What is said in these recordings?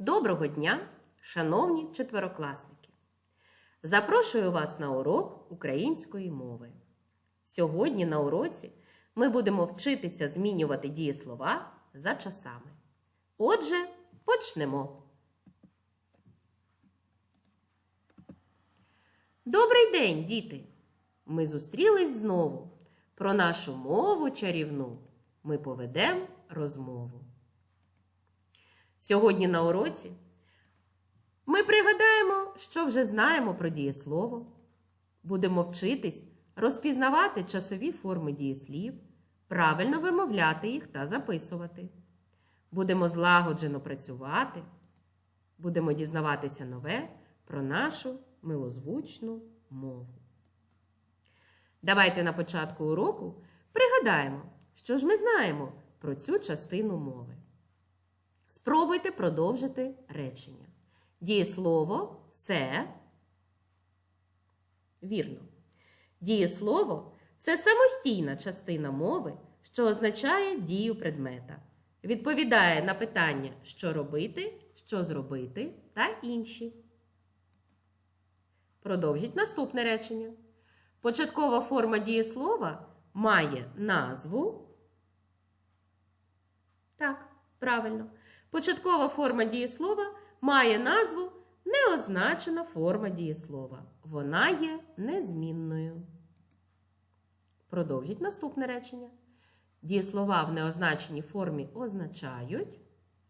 Доброго дня, шановні четверокласники! Запрошую вас на урок української мови. Сьогодні на уроці ми будемо вчитися змінювати дієслова за часами. Отже, почнемо. Добрий день, діти! Ми зустрілись знову. Про нашу мову чарівну ми поведемо розмову. Сьогодні на уроці ми пригадаємо, що вже знаємо про дієслово. Будемо вчитись розпізнавати часові форми дієслів, правильно вимовляти їх та записувати. Будемо злагоджено працювати, будемо дізнаватися нове про нашу милозвучну мову. Давайте на початку уроку пригадаємо, що ж ми знаємо про цю частину мови. Спробуйте продовжити речення. Дієслово це вірно. Дієслово це самостійна частина мови, що означає дію предмета. Відповідає на питання, що робити, що зробити та інші. Продовжіть наступне речення. Початкова форма дієслова має назву. Так, правильно. Початкова форма дієслова має назву неозначена форма дієслова. Вона є незмінною. Продовжіть наступне речення. Дієслова в неозначеній формі означають,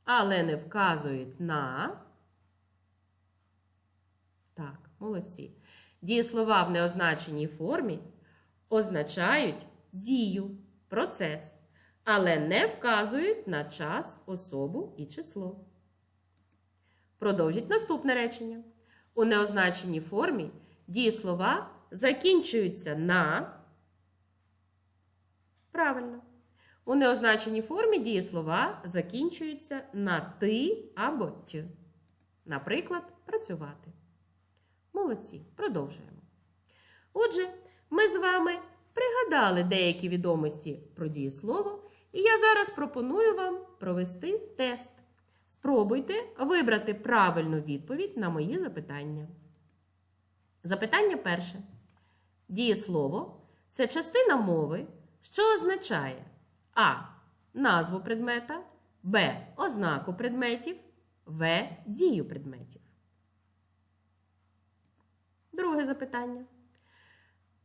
але не вказують на. Так, молодці. Дієслова в неозначеній формі означають дію, процес, але не вказують на час, особу і число. Продовжіть наступне речення. У неозначеній формі дієслова закінчуються на. Правильно. У неозначеній формі дієслова закінчуються на ти або т. Наприклад, працювати. Молодці, продовжуємо. Отже, ми з вами пригадали деякі відомості про дієслово, і я зараз пропоную вам провести тест. Спробуйте вибрати правильну відповідь на мої запитання. Запитання перше. Дієслово це частина мови, що означає А. Назву предмета, Б. Ознаку предметів, В. Дію предметів. Друге запитання.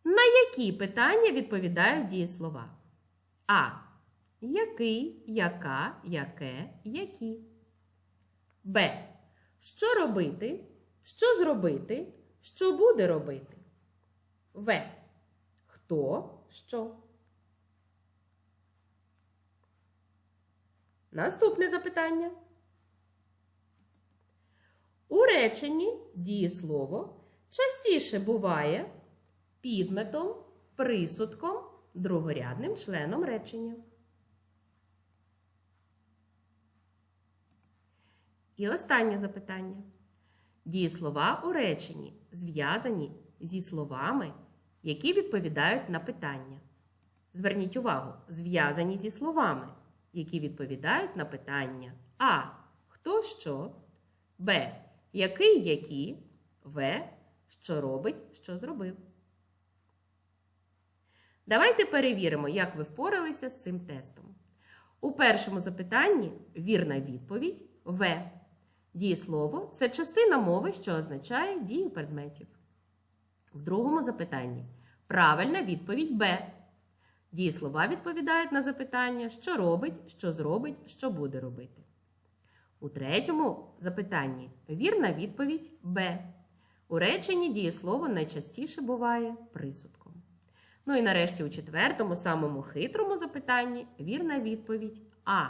На які питання відповідають дієслова? А. Який, яка, яке, які. Б. Що робити? Що зробити? Що буде робити? В. Хто що? Наступне запитання. У реченні дієслово частіше буває підметом, присудком, другорядним членом речення. І останнє запитання. Дієслова у реченні зв'язані зі словами, які відповідають на питання. Зверніть увагу, зв'язані зі словами, які відповідають на питання А. Хто що? Б. Який які? В. Що робить, що зробив. Давайте перевіримо, як ви впоралися з цим тестом. У першому запитанні вірна відповідь В. Дієслово це частина мови, що означає дію предметів. В другому запитанні правильна відповідь Б. Дієслова відповідають на запитання, що робить, що зробить, що буде робити. У третьому запитанні вірна відповідь Б. У реченні дієслово найчастіше буває присудком. Ну і нарешті у четвертому, самому хитрому запитанні вірна відповідь А.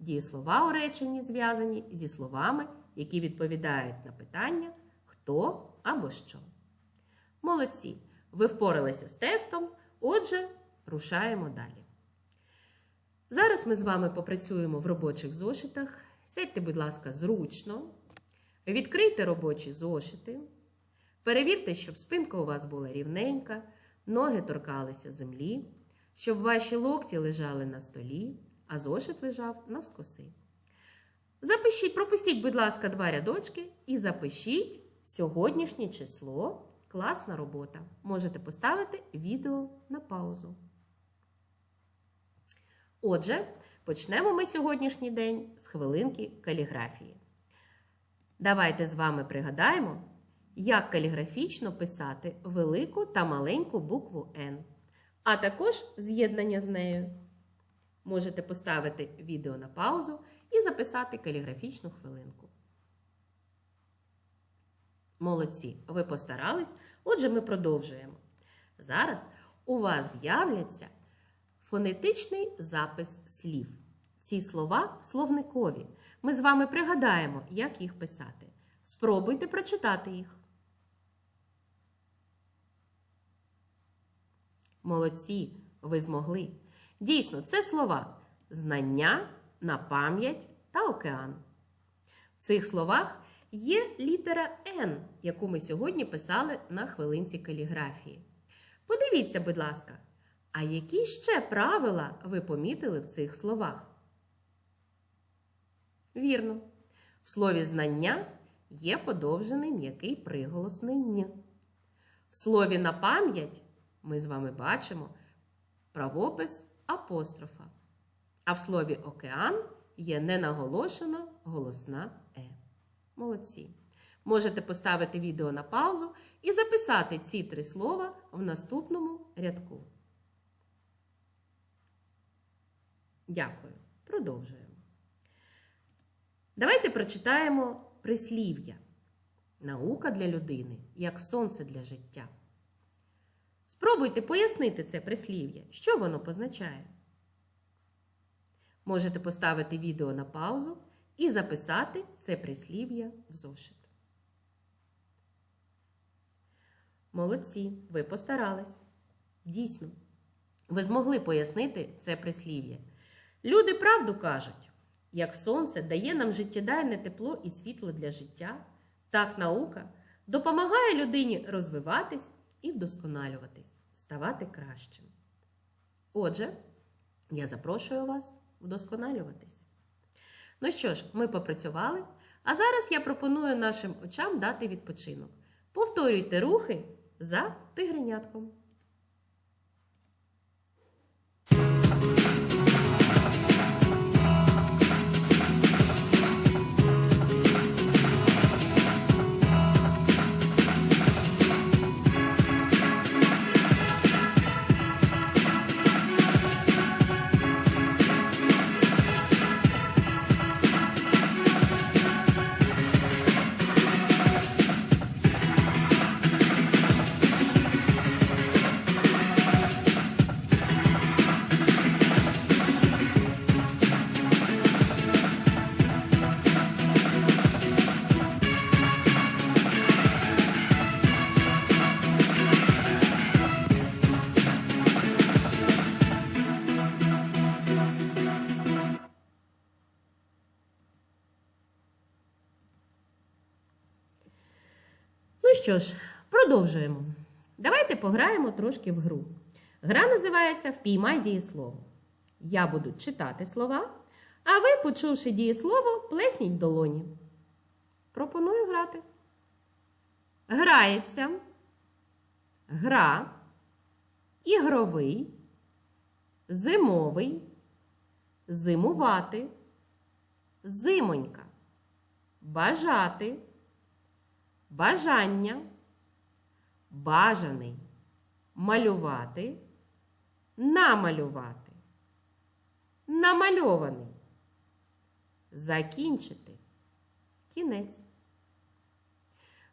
Дієслова у реченні зв'язані зі словами, які відповідають на питання хто або що. Молодці! Ви впоралися з тестом, отже, рушаємо далі. Зараз ми з вами попрацюємо в робочих зошитах. Сядьте, будь ласка, зручно. Відкрийте робочі зошити. Перевірте, щоб спинка у вас була рівненька, ноги торкалися землі, щоб ваші локті лежали на столі, а зошит лежав навскоси. Запишіть, пропустіть, будь ласка, два рядочки і запишіть сьогоднішнє число. Класна робота. Можете поставити відео на паузу. Отже, почнемо ми сьогоднішній день з хвилинки каліграфії. Давайте з вами пригадаємо, як каліграфічно писати велику та маленьку букву Н, а також з'єднання з нею. Можете поставити відео на паузу і записати каліграфічну хвилинку. Молодці, ви постарались. Отже, ми продовжуємо. Зараз у вас з'являться фонетичний запис слів. Ці слова словникові. Ми з вами пригадаємо, як їх писати. Спробуйте прочитати їх. Молодці, ви змогли. Дійсно, це слова знання, на пам'ять та океан. В цих словах є літера Н, яку ми сьогодні писали на хвилинці каліграфії. Подивіться, будь ласка, а які ще правила ви помітили в цих словах? Вірно. В слові знання є подовжений м'який приголосний «н». В слові на пам'ять ми з вами бачимо правопис апострофа. А в слові океан є ненаголошена голосна Е. Молодці. Можете поставити відео на паузу і записати ці три слова в наступному рядку. Дякую. Продовжуємо. Давайте прочитаємо прислів'я. Наука для людини, як сонце для життя. Спробуйте пояснити це прислів'я, що воно позначає. Можете поставити відео на паузу і записати це прислів'я в зошит. Молодці, ви постарались. Дійсно, ви змогли пояснити це прислів'я. Люди правду кажуть, як сонце дає нам життєдайне тепло і світло для життя, так наука допомагає людині розвиватись і вдосконалюватись, ставати кращим. Отже, я запрошую вас вдосконалюватись. Ну що ж, ми попрацювали, а зараз я пропоную нашим очам дати відпочинок. Повторюйте рухи за тигренятком. Що ж, продовжуємо. Давайте пограємо трошки в гру. Гра називається Впіймай дієслово. Я буду читати слова, а ви, почувши дієслово, плесніть долоні. Пропоную грати. Грається, гра, ігровий, зимовий, зимувати, зимонька, бажати бажання, бажаний, малювати, намалювати, намальований, закінчити, кінець.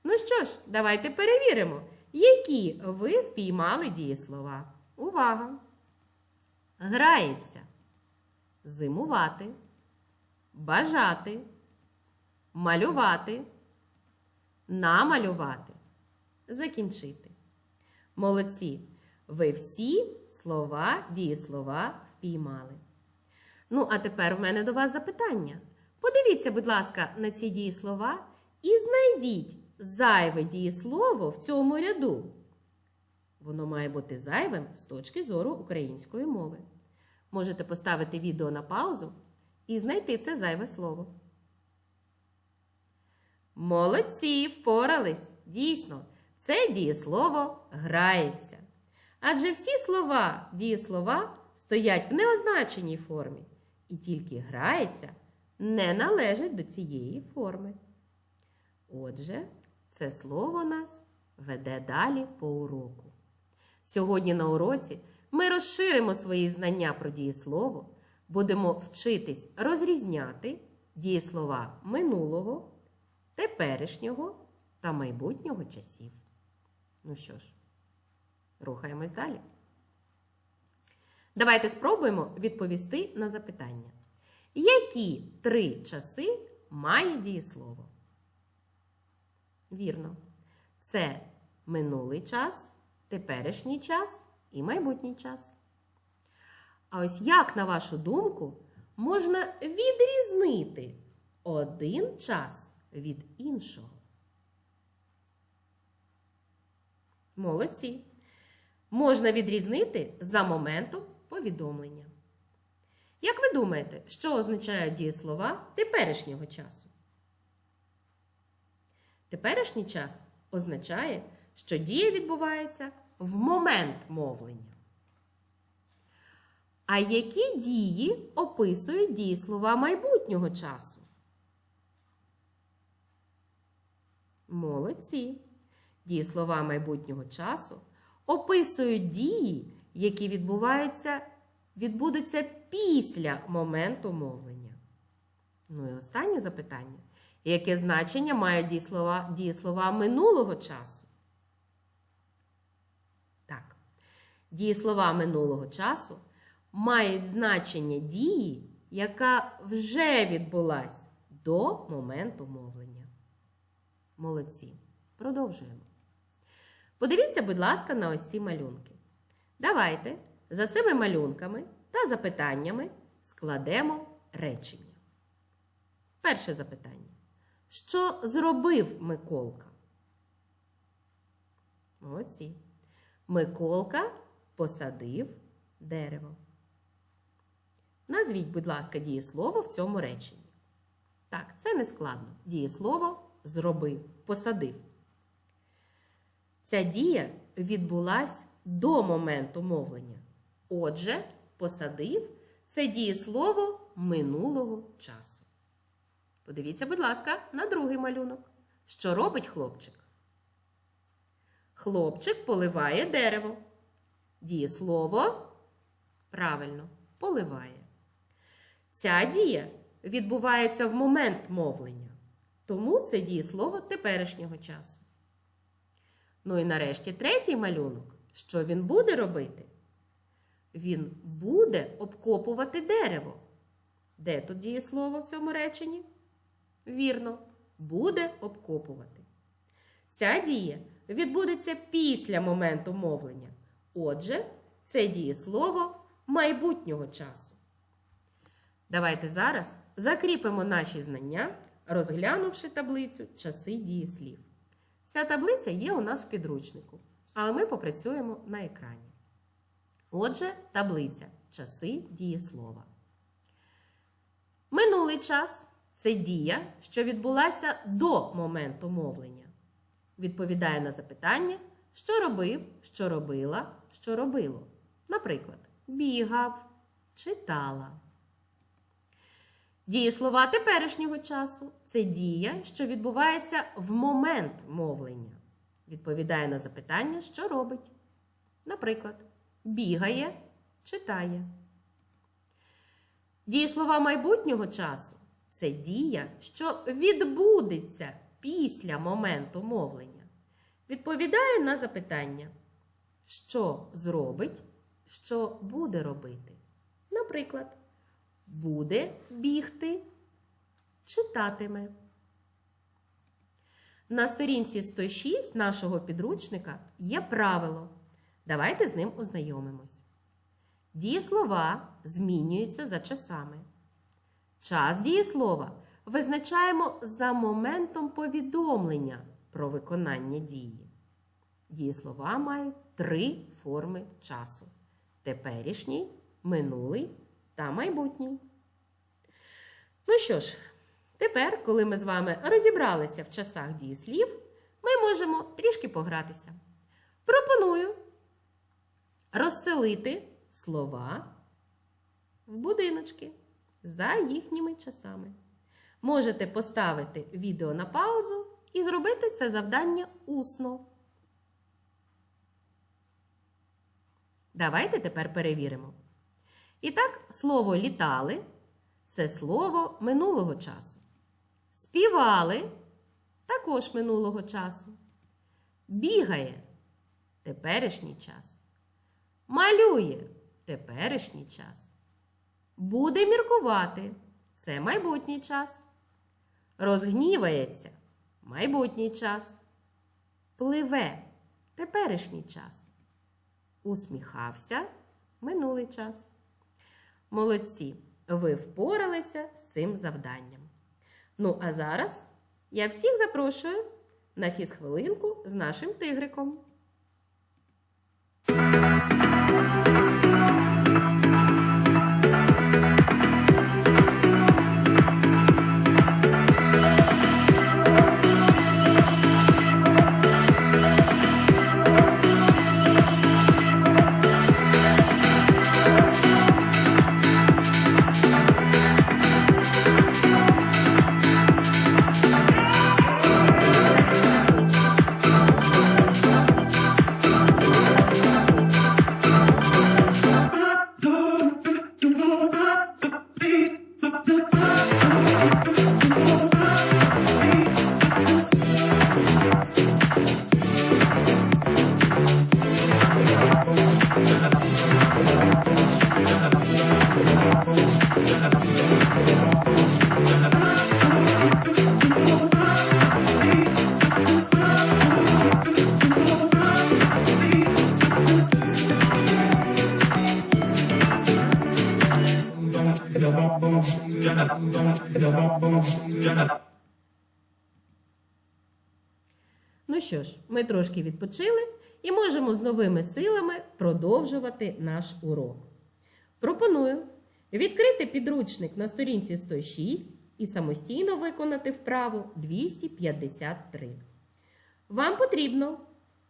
Ну що ж, давайте перевіримо, які ви впіймали дієслова. Увага! Грається, зимувати, бажати, малювати намалювати, закінчити. Молодці! Ви всі слова, дієслова впіймали. Ну, а тепер в мене до вас запитання. Подивіться, будь ласка, на ці дієслова і знайдіть зайве дієслово в цьому ряду. Воно має бути зайвим з точки зору української мови. Можете поставити відео на паузу і знайти це зайве слово. Молодці, впорались. Дійсно, це дієслово грається. Адже всі слова, дієслова стоять в неозначеній формі. І тільки грається не належить до цієї форми. Отже, це слово нас веде далі по уроку. Сьогодні на уроці ми розширимо свої знання про дієслово, будемо вчитись розрізняти дієслова минулого, теперішнього та майбутнього часів. Ну що ж, рухаємось далі. Давайте спробуємо відповісти на запитання. Які три часи має дієслово? Вірно. Це минулий час, теперішній час і майбутній час. А ось як, на вашу думку, можна відрізнити один час від іншого? Молодці. Можна відрізнити за моментом повідомлення. Як ви думаєте, що означають дієслова теперішнього часу? Теперішній час означає, що дія відбувається в момент мовлення. А які дії описують дієслова майбутнього часу? Молодці. Дієслова майбутнього часу описують дії, які відбуваються, відбудуться після моменту мовлення. Ну і останнє запитання. Яке значення мають дієслова, дієслова минулого часу? Так. Дієслова минулого часу мають значення дії, яка вже відбулась до моменту мовлення. Молодці. Продовжуємо. Подивіться, будь ласка, на ось ці малюнки. Давайте за цими малюнками та запитаннями складемо речення. Перше запитання. Що зробив Миколка? Молодці. Миколка посадив дерево. Назвіть, будь ласка, дієслово в цьому реченні. Так, це не складно. Дієслово зробив, посадив. Ця дія відбулась до моменту мовлення. Отже, посадив це дієслово минулого часу. Подивіться, будь ласка, на другий малюнок. Що робить хлопчик? Хлопчик поливає дерево. Дієслово правильно поливає. Ця дія відбувається в момент мовлення. Тому це дієслово теперішнього часу. Ну і нарешті третій малюнок. Що він буде робити? Він буде обкопувати дерево. Де тут дієслово в цьому реченні? Вірно, буде обкопувати. Ця дія відбудеться після моменту мовлення. Отже, це дієслово майбутнього часу. Давайте зараз закріпимо наші знання, розглянувши таблицю часи дієслів. Ця таблиця є у нас в підручнику, але ми попрацюємо на екрані. Отже, таблиця часи дієслова. Минулий час це дія, що відбулася до моменту мовлення. Відповідає на запитання, що робив, що робила, що робило. Наприклад, бігав, читала. Дієслова теперішнього часу це дія, що відбувається в момент мовлення. Відповідає на запитання, що робить. Наприклад, бігає, читає. Дієслова майбутнього часу це дія, що відбудеться після моменту мовлення. Відповідає на запитання, що зробить, що буде робити. Наприклад, буде бігти, читатиме. На сторінці 106 нашого підручника є правило. Давайте з ним ознайомимось. Дієслова змінюються за часами. Час дієслова визначаємо за моментом повідомлення про виконання дії. Дієслова мають три форми часу: теперішній, минулий та майбутній. Ну що ж, Тепер, коли ми з вами розібралися в часах дієслів, ми можемо трішки погратися. Пропоную розселити слова в будиночки за їхніми часами. Можете поставити відео на паузу і зробити це завдання усно. Давайте тепер перевіримо. І так, слово літали це слово минулого часу. Співали також минулого часу. Бігає теперішній час. Малює теперішній час. Буде міркувати це майбутній час. Розгнівається майбутній час. Пливе теперішній час. Усміхався минулий час. Молодці, ви впоралися з цим завданням. Ну, а зараз я всіх запрошую на фізхвилинку з нашим тигриком. Ну що ж, ми трошки відпочили і можемо з новими силами продовжувати наш урок. Пропоную відкрити підручник на сторінці 106 і самостійно виконати вправу 253. Вам потрібно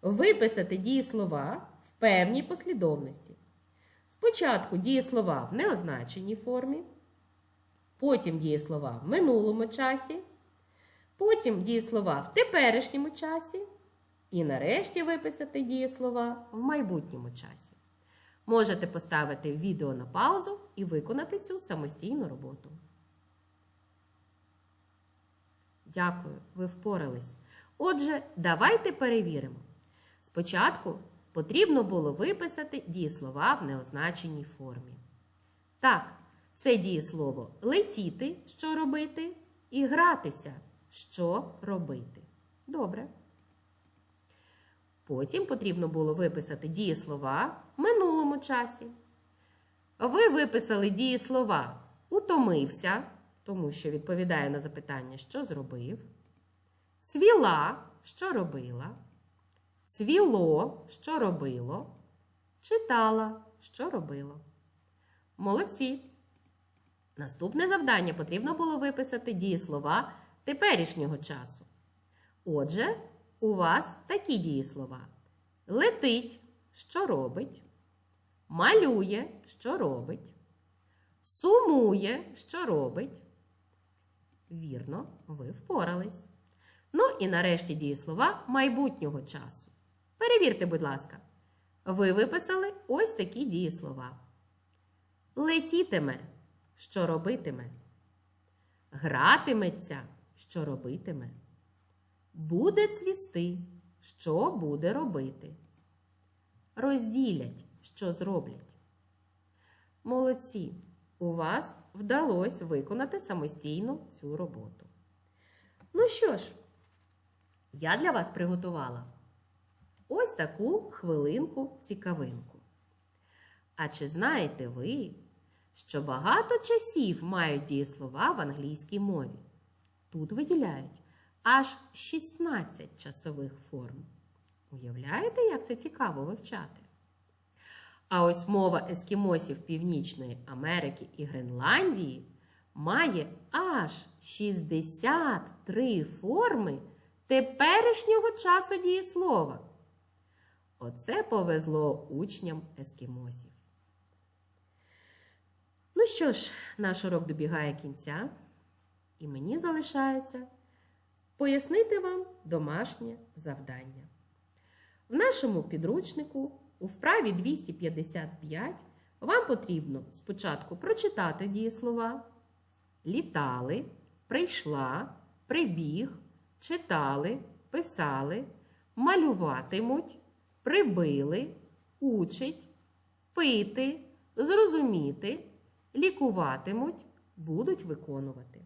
виписати дієслова в певній послідовності. Спочатку дієслова в неозначеній формі, потім дієслова в минулому часі. Потім дієслова в теперішньому часі. І нарешті виписати дієслова в майбутньому часі. Можете поставити відео на паузу і виконати цю самостійну роботу. Дякую, ви впорались. Отже, давайте перевіримо. Спочатку потрібно було виписати дієслова в неозначеній формі. Так, це дієслово летіти, що робити, і гратися що робити. Добре. Потім потрібно було виписати дієслова в минулому часі. Ви виписали дієслова утомився, тому що відповідає на запитання, що зробив. Цвіла, що робила. Цвіло, що робило. Читала, що робило. Молодці. Наступне завдання потрібно було виписати дієслова теперішнього часу. Отже, у вас такі дієслова. Летить, що робить, малює, що робить, сумує, що робить. Вірно, ви впорались. Ну і нарешті дієслова майбутнього часу. Перевірте, будь ласка, ви виписали ось такі дієслова. Летітиме, що робитиме. Гратиметься, що робитиме. Буде цвісти, що буде робити. Розділять, що зроблять. Молодці! У вас вдалося виконати самостійно цю роботу. Ну що ж, я для вас приготувала ось таку хвилинку-цікавинку. А чи знаєте ви, що багато часів мають дієслова в англійській мові? Тут виділяють аж 16 часових форм. Уявляєте, як це цікаво вивчати? А ось мова ескімосів Північної Америки і Гренландії має аж 63 форми теперішнього часу дієслова. Оце повезло учням ескімосів. Ну що ж, наш урок добігає кінця, і мені залишається пояснити вам домашнє завдання. В нашому підручнику у вправі 255 вам потрібно спочатку прочитати дієслова, літали, прийшла, прибіг, читали, писали, малюватимуть, прибили, учить, пити, зрозуміти, лікуватимуть, будуть виконувати.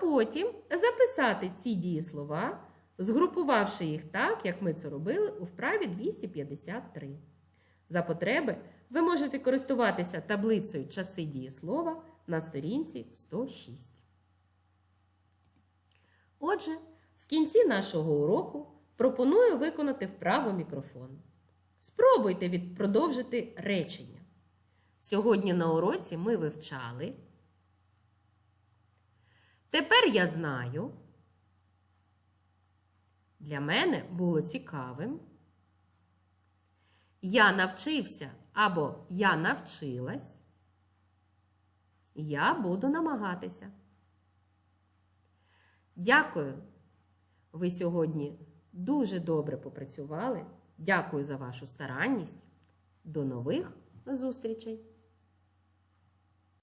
Потім записати ці дієслова, згрупувавши їх так, як ми це робили у вправі 253. За потреби ви можете користуватися таблицею часи дієслова на сторінці 106. Отже, в кінці нашого уроку пропоную виконати вправу мікрофон. Спробуйте продовжити речення. Сьогодні на уроці ми вивчали. Тепер я знаю. Для мене було цікавим. Я навчився або я навчилась. Я буду намагатися. Дякую. Ви сьогодні дуже добре попрацювали. Дякую за вашу старанність. До нових зустрічей!